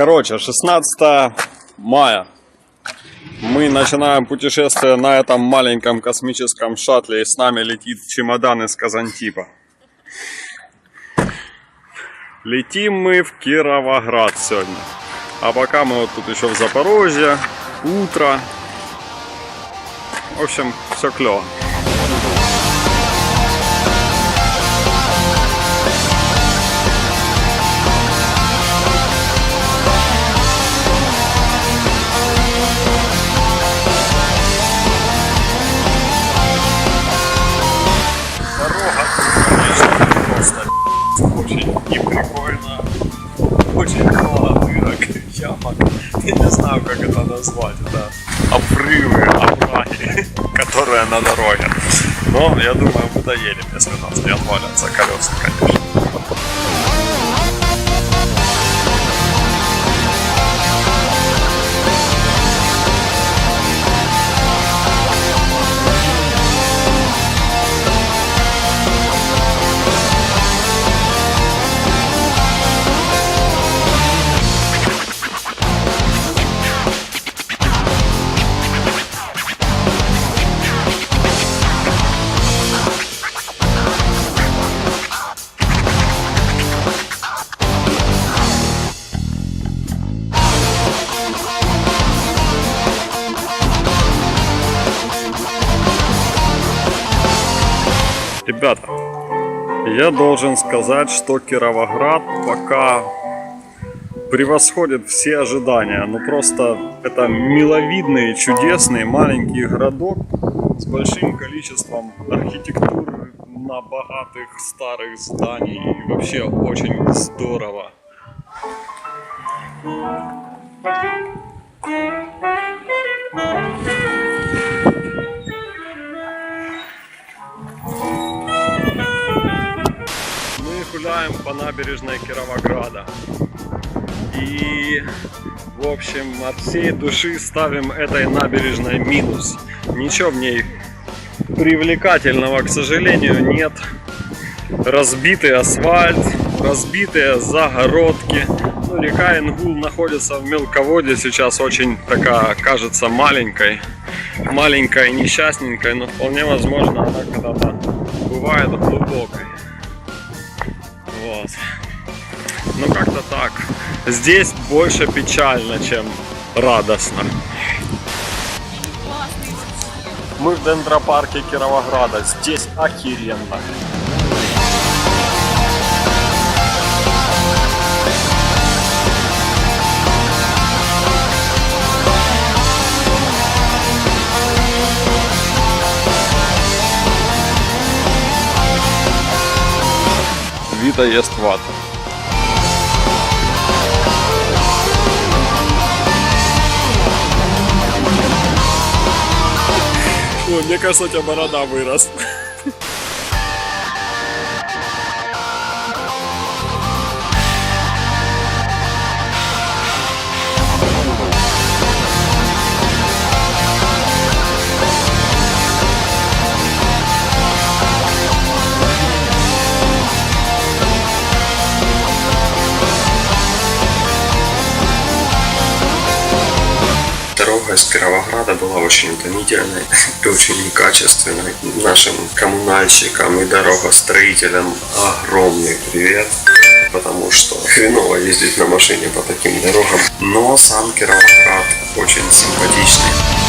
Короче, 16 мая мы начинаем путешествие на этом маленьком космическом шаттле, и с нами летит чемодан из Казантипа. Летим мы в Кировоград сегодня. А пока мы вот тут еще в Запорожье, утро. В общем, все клево. Очень неприкольно. Очень много дырок, ямок. Я не знаю, как это назвать. Это обрывы, овраги, которые на дороге. Но я думаю, мы доедем, если нас не отвалятся колеса, конечно. Ребята, я должен сказать, что Кировоград пока превосходит все ожидания. Ну просто это миловидный, чудесный маленький городок с большим количеством архитектуры на богатых старых зданий. И вообще очень здорово. Гуляем по набережной Кировограда. И, в общем, от всей души ставим этой набережной минус. Ничего в ней привлекательного, к сожалению, нет. Разбитый асфальт, разбитые загородки. Ну, река Ингул находится в мелководье, сейчас очень такая, кажется, маленькой. Маленькая и несчастненькая, но вполне возможно она когда-то бывает глубокой. Вот. Ну как-то так. Здесь больше печально, чем радостно. Мы в дендропарке Кировограда. Здесь охеренно. Вита ест вату. Ой, мне кажется, у тебя борода вырос. Дорога из Кировограда была очень утомительной и очень некачественной. Нашим коммунальщикам и дорогостроителям огромный привет, потому что хреново ездить на машине по таким дорогам. Но сам Кировоград очень симпатичный.